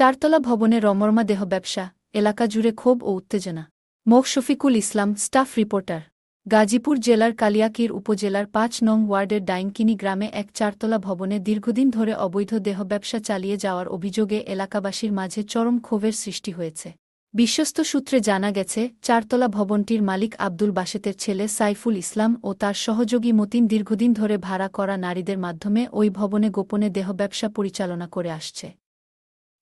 চারতলা ভবনে রমরমা দেহ ব্যবসা, এলাকা জুড়ে ক্ষোভ ও উত্তেজনা। মোখ শফিকুল ইসলাম, স্টাফ রিপোর্টার। গাজীপুর জেলার কালিয়াকির উপজেলার পাঁচ নং ওয়ার্ডের ডাইনকিনি গ্রামে এক চারতলা ভবনে দীর্ঘদিন ধরে অবৈধ দেহ ব্যবসা চালিয়ে যাওয়ার অভিযোগে এলাকাবাসীর মাঝে চরম ক্ষোভের সৃষ্টি হয়েছে। বিশ্বস্ত সূত্রে জানা গেছে, চারতলা ভবনটির মালিক আব্দুল বাসেতের ছেলে সাইফুল ইসলাম ও তার সহযোগী মতিন দীর্ঘদিন ধরে ভাড়া করা নারীদের মাধ্যমে ওই ভবনে গোপনে দেহ ব্যবসা পরিচালনা করে আসছে।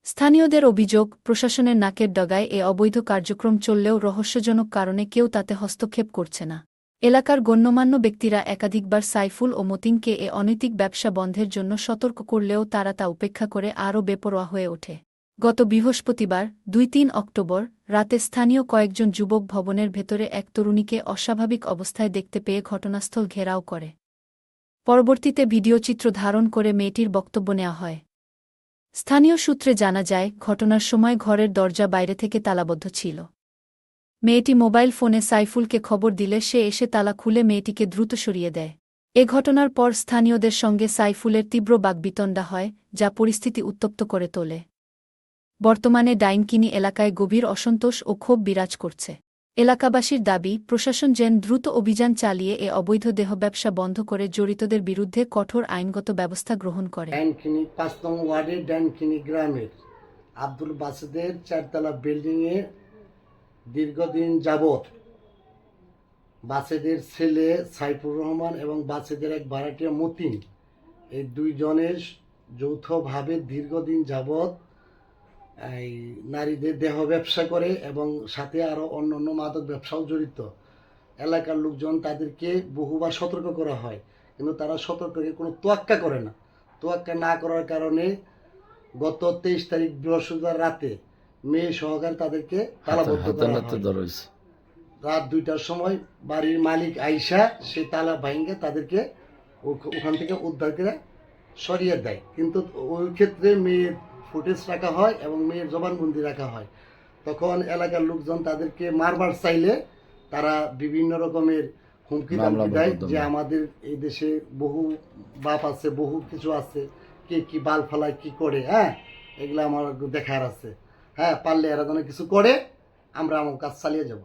স্থানীয়দের অভিযোগ, প্রশাসনের নাকের ডগায় এ অবৈধ কার্যক্রম চললেও রহস্যজনক কারণে কেউ তাতে হস্তক্ষেপ করছে না। এলাকার গণ্যমান্য ব্যক্তিরা একাধিকবার সাইফুল ও মতিনকে এ অনৈতিক ব্যবসা বন্ধের জন্য সতর্ক করলেও তারা তা উপেক্ষা করে আরও বেপরোয়া হয়ে ওঠে। গত বৃহস্পতিবার, দুই তিন অক্টোবর, রাতে স্থানীয় কয়েকজন যুবক ভবনের ভেতরে এক তরুণীকে অস্বাভাবিক অবস্থায় দেখতে পেয়ে ঘটনাস্থল ঘেরাও করে। পরবর্তীতে ভিডিওচিত্র ধারণ করে মেয়েটির বক্তব্য নেওয়া হয়। স্থানীয় সূত্রে জানা যায়, ঘটনার সময় ঘরের দরজা বাইরে থেকে তালাবদ্ধ ছিল। মেয়েটি মোবাইল ফোনে সাইফুলকে খবর দিলে সে এসে তালা খুলে মেয়েটিকে দ্রুত সরিয়ে দেয়। এ ঘটনার পর স্থানীয়দের সঙ্গে সাইফুলের তীব্র বাগবিতণ্ডা হয়, যা পরিস্থিতি উত্তপ্ত করে তোলে। বর্তমানে ডাইনকিনি এলাকায় গভীর অসন্তোষ ও ক্ষোভ বিরাজ করছে। এলাকাবাসীর দাবি, প্রশাসন যেন দ্রুত অভিযান চালিয়ে এ অবৈধ দেহ ব্যবসা বন্ধ করে জড়িতদের বিরুদ্ধে কঠোর আইনগত ব্যবস্থা গ্রহণ করে। গ্রামের আব্দুল বাসেদের চারতলা বিল্ডিংয়ে দীর্ঘদিন যাবৎ বাসেদের ছেলে সাইফুর রহমান এবং বাসেদের এক ভাড়াটিয়া মতিন, এই দুইজনের যৌথভাবে দীর্ঘদিন যাবৎ এই নারীদের দেহ ব্যবসা করে এবং সাথে আরও অন্য অন্য মাদক ব্যবসাও জড়িত। এলাকার লোকজন তাদেরকে বহুবার সতর্ক করা হয় কিন্তু তারা সতর্ককে কোনো তোয়াক্কা করে না। তোয়াক্কা না করার কারণে গত তেইশ তারিখ বৃহস্পতিবার রাতে মেয়ে সহকারে তাদেরকে তালাবদ্ধ করা রাত দুইটার সময় বাড়ির মালিক আইসা সে তালা ভাঙ্গে তাদেরকে ওখ- ওখান থেকে উদ্ধার করে সরিয়ে দেয়। কিন্তু ওই ক্ষেত্রে মেয়ের ফুটেজ রাখা হয় এবং মেয়ের জবানবন্দি রাখা হয়। তখন এলাকার লোকজন তাদেরকে মারবার চাইলে তারা বিভিন্ন রকমের হুমকি দামকি দেয় যে আমাদের এই দেশে বহু বাপ আছে বহু কিছু আছে। কে কি বাল ফালায় কি করে হ্যাঁ? এগুলো আমার দেখার আছে। হ্যাঁ পারলে এরা যেন কিছু করে আমরা আমার কাজ চালিয়ে যাব।